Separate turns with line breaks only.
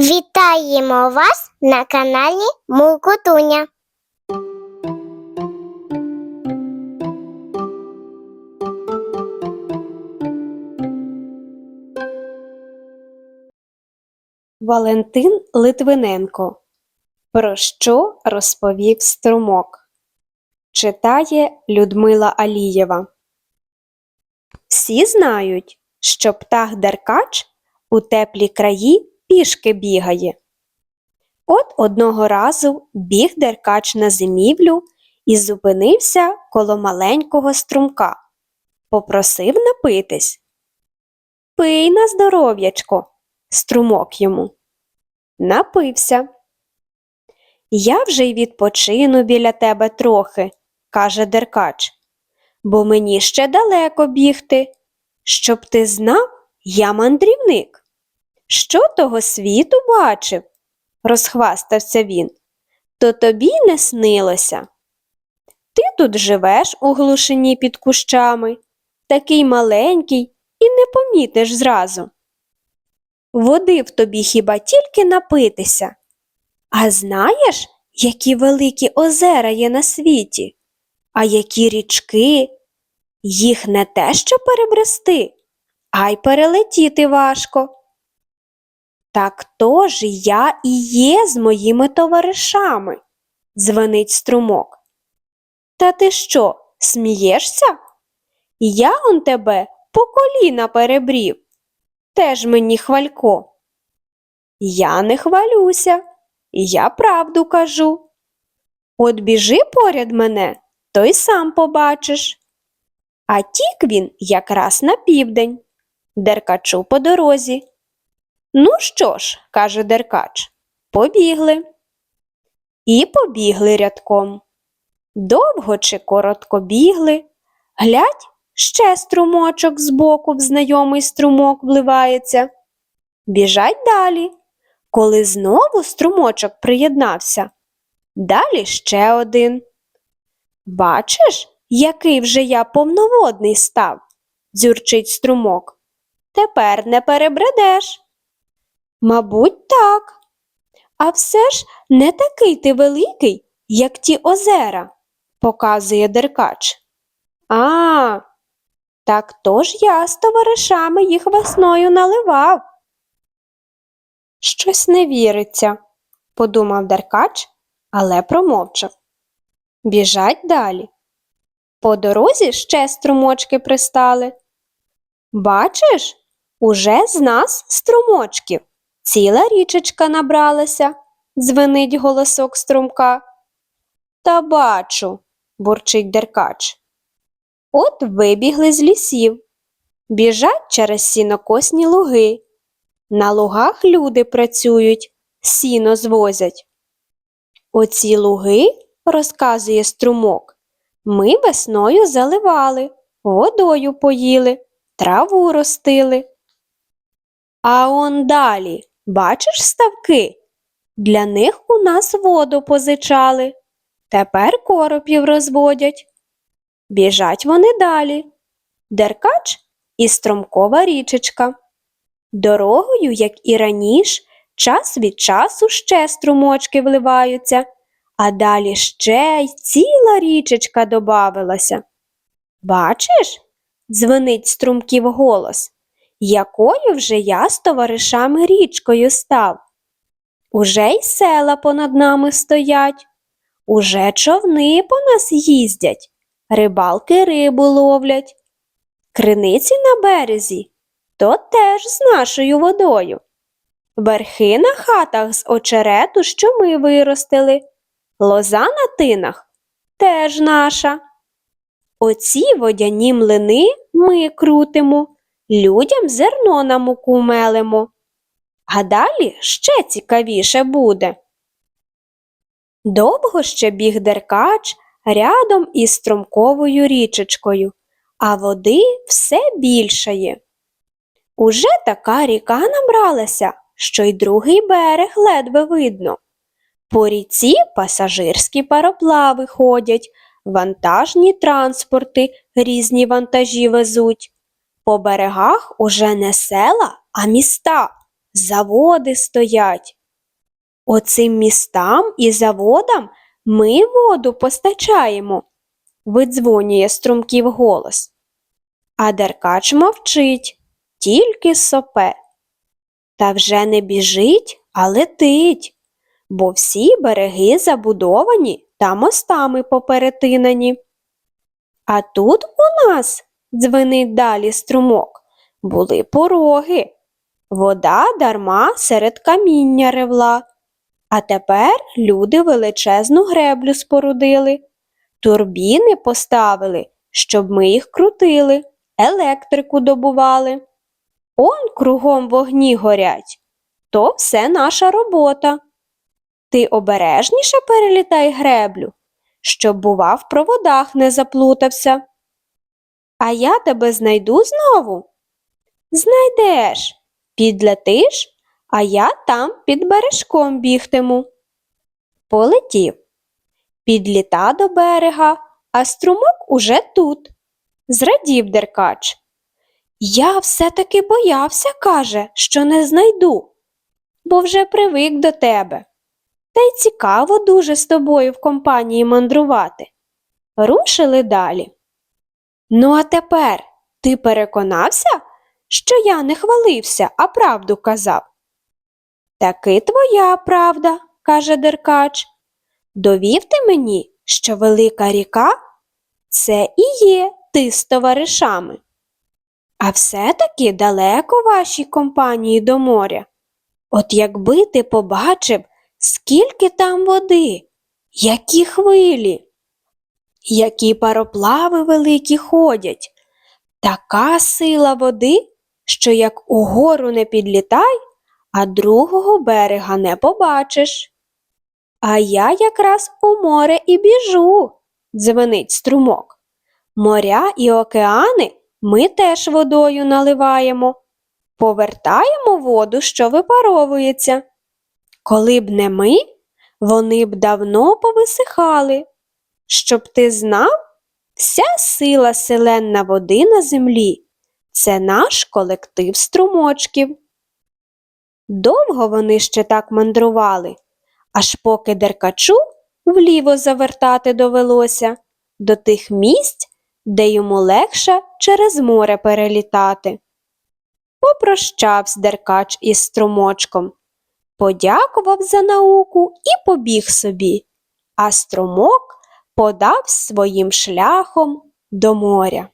Вітаємо вас на каналі Мулкутуня.
Валентин Литвиненко. Про що розповів струмок? Читає Людмила Алієва. Всі знають, що птах Деркач у теплі краї пішки бігає. От одного разу біг Деркач на зимівлю і зупинився коло маленького струмка. Попросив напитись. Пий на здоров'ячко, струмок йому. Напився. Я вже й відпочину біля тебе трохи, каже Деркач, бо мені ще далеко бігти. Щоб ти знав, я мандрівник. Що того світу бачив? розхвастався він. То тобі не снилося. Ти тут живеш у глушині під кущами, такий маленький і не помітиш зразу. Води в тобі хіба тільки напитися. А знаєш, які великі озера є на світі, а які річки? Їх не те що перебрести, а й перелетіти важко. Так то ж я і є з моїми товаришами, дзвонить струмок. Та ти що, смієшся? Я он тебе по коліна перебрів. Теж мені хвалько. Я не хвалюся, я правду кажу. От біжи поряд мене, то й сам побачиш. А тік він якраз на південь, деркачу по дорозі. Ну що ж, каже деркач, побігли. І побігли рядком. Довго чи коротко бігли, глядь, ще струмочок збоку в знайомий струмок вливається. Біжать далі. Коли знову струмочок приєднався, далі ще один. Бачиш, який вже я повноводний став, дзюрчить струмок. Тепер не перебредеш. Мабуть, так. А все ж не такий ти великий, як ті озера, показує деркач. А, так то ж я з товаришами їх весною наливав. Щось не віриться, подумав Деркач, але промовчав. Біжать далі. По дорозі ще струмочки пристали. Бачиш, уже з нас струмочків. Ціла річечка набралася, дзвенить голосок струмка. Та бачу, бурчить Деркач. От вибігли з лісів, біжать через сінокосні луги. На лугах люди працюють, сіно звозять. Оці луги, розказує струмок, ми весною заливали, водою поїли, траву ростили. А он далі, бачиш ставки? Для них у нас воду позичали. Тепер коропів розводять. Біжать вони далі. Деркач і струмкова річечка. Дорогою, як і раніше, час від часу ще струмочки вливаються, а далі ще й ціла річечка добавилася. Бачиш, дзвонить струмків голос, якою вже я з товаришами річкою став. Уже й села понад нами стоять, уже човни по нас їздять, рибалки рибу ловлять, криниці на березі то теж з нашою водою. Верхи на хатах з очерету, що ми виростили, лоза на тинах теж наша. Оці водяні млини ми крутимо, людям зерно на муку мелимо. А далі ще цікавіше буде. Довго ще біг деркач рядом із струмковою річечкою, а води все більшає. Уже така ріка набралася, що й другий берег ледве видно. По ріці пасажирські пароплави ходять, вантажні транспорти різні вантажі везуть. По берегах уже не села, а міста. заводи стоять. Оцим містам і заводам ми воду постачаємо, видзвонює струмків голос. А Деркач мовчить, тільки сопе. Та вже не біжить, а летить, бо всі береги забудовані та мостами поперетинані. А тут у нас, дзвенить далі струмок, були пороги. Вода дарма серед каміння ревла. А тепер люди величезну греблю спорудили, турбіни поставили, щоб ми їх крутили, електрику добували. Он кругом вогні горять. То все наша робота. Ти обережніше перелітай греблю, щоб, бува, в проводах не заплутався. А я тебе знайду знову? Знайдеш, підлетиш, а я там під бережком бігтиму. Полетів. Підліта до берега, а струмок уже тут. Зрадів деркач. Я все-таки боявся, каже, що не знайду, бо вже привик до тебе. Та й цікаво дуже з тобою в компанії мандрувати. Рушили далі. Ну, а тепер ти переконався, що я не хвалився, а правду казав? Таки твоя правда, каже Деркач. Довів ти мені, що велика ріка це і є ти з товаришами. А все-таки далеко вашій компанії до моря. От якби ти побачив, скільки там води, які хвилі, які пароплави великі ходять, така сила води, що як угору не підлітай, а другого берега не побачиш. А я якраз у море і біжу, дзвенить струмок. Моря і океани ми теж водою наливаємо, повертаємо воду, що випаровується. Коли б не ми, вони б давно повисихали. Щоб ти знав, вся сила селенна води на землі це наш колектив струмочків. Довго вони ще так мандрували, аж поки деркачу вліво завертати довелося до тих місць, де йому легше через море перелітати. Попрощався деркач із струмочком, подякував за науку і побіг собі, а струмок подав своїм шляхом до моря.